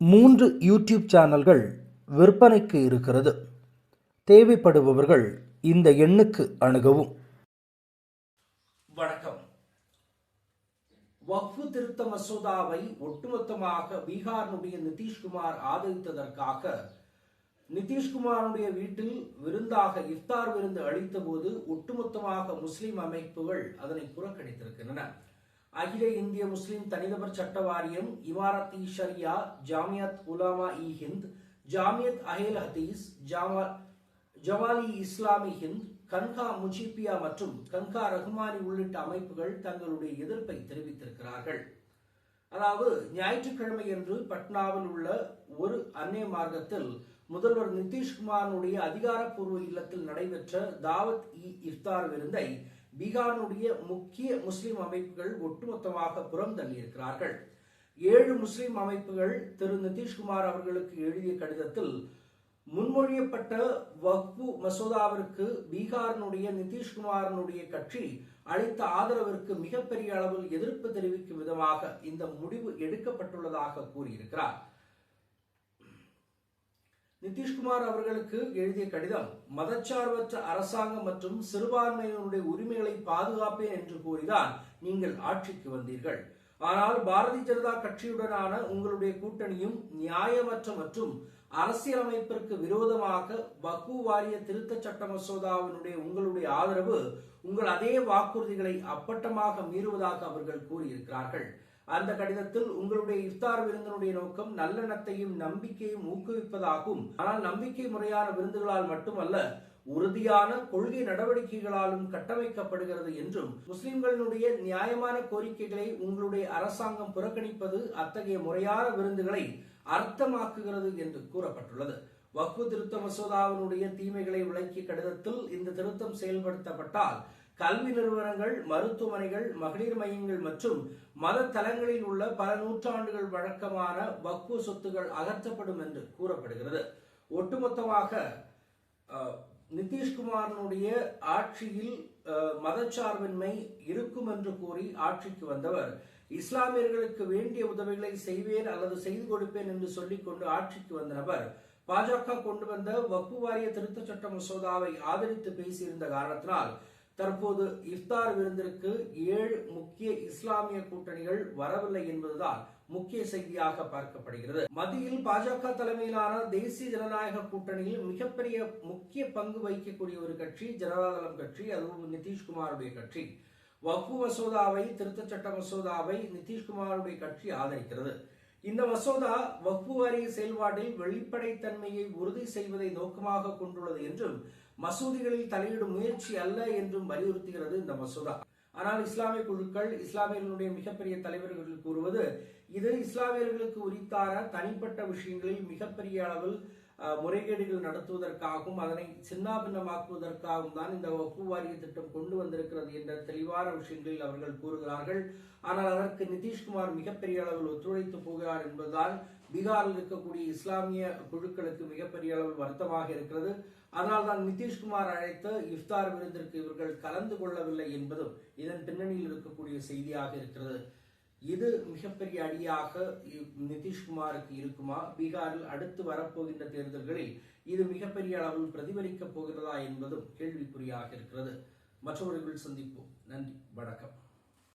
மூன்று யூடியூப் சேனல்கள் விற்பனைக்கு இருக்கிறது. தேவைப்படுபவர்கள் இந்த எண்ணுக்கு அணுகவும். வணக்கம். வக்ஃபு திருத்த மசோதாவை ஒட்டுமொத்தமாக பீகாரினுடைய நிதிஷ்குமார் ஆதரித்ததற்காக நிதிஷ்குமாருடைய வீட்டில் விருந்தாக இஃப்தார் விருந்து அளித்த போது ஒட்டுமொத்தமாக முஸ்லிம் அமைப்புகள் அதனை புறக்கணித்திருக்கின்றன. அகில இந்திய முஸ்லிம் தனிநபர் சட்ட வாரியம் இமாரத் இ ஷரியா ஜாமியத் உலாமா இ ஹிந்த் ஜாமியத் அஹேல் ஹதீஸ் ஜாமா ஜவாலி இஸ்லாமி ஹிந்த் கன்கா முஜிபியா மற்றும் கன்கா ரஹ்மானி உள்ளிட்ட அமைப்புகள் தங்களுடைய எதிர்ப்பை தெரிவித்திருக்கிறார்கள். அதாவது ஞாயிற்றுக்கிழமை அன்று பட்னாவில் உள்ள ஒரு அன்னை மார்க்கத்தில் முதல்வர் நிதிஷ்குமாரனுடைய அதிகாரப்பூர்வ இல்லத்தில் நடைபெற்ற தாவத் இ இஃப்தார் விருந்தை பீகாரினுடைய முக்கிய முஸ்லிம் அமைப்புகள் ஒட்டுமொத்தமாக புறம் தள்ளியிருக்கிறார்கள். ஏழு முஸ்லிம் அமைப்புகள் திரு நிதிஷ்குமார் அவர்களுக்கு எழுதிய கடிதத்தில் முன்மொழியப்பட்ட வக்பு மசோதாவிற்கு பீகாரினுடைய நிதிஷ்குமாரனுடைய கட்சி அளித்த ஆதரவிற்கு மிகப்பெரிய அளவில் எதிர்ப்பு தெரிவிக்கும் விதமாக இந்த முடிவு எடுக்கப்பட்டுள்ளதாக கூறியிருக்கிறார். நிதிஷ்குமார் அவர்களுக்கு எழுதிய கடிதம் மதச்சார்பற்ற அரசாங்கம் மற்றும் சிறுபான்மையினருடைய உரிமைகளை பாதுகாப்பேன் என்று கூறிதான் நீங்கள் ஆட்சிக்கு வந்தீர்கள். ஆனால் பாரதிய ஜனதா கட்சியுடனான உங்களுடைய கூட்டணியும் நியாயமற்ற மற்றும் அரசியலமைப்பிற்கு விரோதமாக வக்கு வாரிய திருத்த சட்ட மசோதாவினுடைய உங்களுடைய ஆதரவு உங்கள் அதே வாக்குறுதிகளை அப்பட்டமாக மீறுவதாக அவர்கள் கூறியிருக்கிறார்கள். அந்த கடிதத்தில் உங்களுடைய இஃப்தார் விருந்தினுடைய நோக்கம் நல்லெண்ணத்தையும் நம்பிக்கையும் ஊக்குவிப்பதாகும். ஆனால் நம்பிக்கை முறையான விருந்துகளால் மட்டுமல்ல உறுதியான கொள்கை நடவடிக்கைகளாலும் கட்டமைக்கப்படுகிறது என்றும் முஸ்லிம்களினுடைய நியாயமான கோரிக்கைகளை உங்களுடைய அரசாங்கம் புறக்கணிப்பது அத்தகைய முறையான விருந்துகளை அர்த்தமாக்குகிறது என்று கூறப்பட்டுள்ளது. வக்ஃபு திருத்த மசோதாவினுடைய தீமைகளை விளக்கிய கடிதத்தில் இந்த திருத்தம் செயல்படுத்தப்பட்டால் கல்வி நிறுவனங்கள் மருத்துவமனைகள் மகளிர் மையங்கள் மற்றும் மத தலங்களில் உள்ள பல நூற்றாண்டுகள் வழக்கமான வக்ஃபு சொத்துகள் அகற்றப்படும் என்று கூறப்படுகிறது. ஒட்டுமொத்தமாக நிதிஷ்குமாரனுடைய ஆட்சியில் அஹ், மதச்சார்பின்மை இருக்கும் என்று கூறி ஆட்சிக்கு வந்தவர். இஸ்லாமியர்களுக்கு வேண்டிய உதவிகளை செய்வேன் அல்லது செய்து கொடுப்பேன் என்று சொல்லிக்கொண்டு ஆட்சிக்கு வந்த நபர் பாஜக கொண்டு வந்த வக்பு வாரிய திருத்த சட்ட மசோதாவை ஆதரித்து பேசியிருந்த காரணத்தினால் தற்போது இஃப்தார் விருந்திற்கு ஏழு முக்கிய இஸ்லாமிய கூட்டணிகள் வரவில்லை என்பதுதான் முக்கிய செய்தியாக பார்க்கப்படுகிறது. மத்தியில் பாஜக தலைமையிலான தேசிய ஜனநாயக கூட்டணியில் மிகப்பெரிய முக்கிய பங்கு வகிக்கக்கூடிய ஒரு கட்சி ஜனதாதளம் கட்சி அதுவும் நிதிஷ்குமாருடைய கட்சி. வக்ஃபு மசோதாவை திருத்த சட்ட மசோதாவை நிதிஷ்குமாருடைய கட்சி ஆதரிக்கிறது. இந்த மசோதா வகுப்பு வாரிய செயல்பாட்டில் வெளிப்படைத்தன்மையை உறுதி செய்வதை நோக்கமாக கொண்டுள்ளது என்றும் மசூதிகளில் தலையிடும் முயற்சி அல்ல என்றும் வலியுறுத்துகிறது இந்த மசோதா. ஆனால் இஸ்லாமிய குழுக்கள் இஸ்லாமியர்களுடைய மிகப்பெரிய தலைவர்கள் கூறுவது இது இஸ்லாமியர்களுக்கு உரித்தான தனிப்பட்ட விஷயங்களில் மிகப்பெரிய அளவில் முறைகேடுகள் நடத்துவதற்காகவும் அதனை சின்னாபின்னமாக்குவதற்காகவும் தான் இந்த வகுப்பு வாரிய திட்டம் கொண்டு வந்திருக்கிறது என்ற தெளிவான விஷயங்களில் அவர்கள் கூறுகிறார்கள். ஆனால் அதற்கு நிதிஷ்குமார் மிகப்பெரிய அளவில் ஒத்துழைத்து போகிறார் என்பதுதான் பீகாரில் இருக்கக்கூடிய இஸ்லாமிய குழுக்களுக்கு மிகப்பெரிய அளவில் வருத்தமாக இருக்கிறது. அதனால்தான் நிதிஷ்குமார் அழைத்த இஃப்தார் விருந்திற்கு இவர்கள் கலந்து கொள்ளவில்லை என்பதும் இதன் பின்னணியில் இருக்கக்கூடிய செய்தியாக இருக்கிறது. இது மிகப்பெரிய அடியாக நிதிஷ்குமாருக்கு இருக்குமா? பீகாரில் அடுத்து வரப்போகின்ற தேர்தல்களில் இது மிகப்பெரிய அளவில் பிரதிபலிக்கப் போகிறதா என்பதும் கேள்விக்குறியாக இருக்கிறது. மற்றவர்கள் சந்திப்போம். நன்றி. வணக்கம்.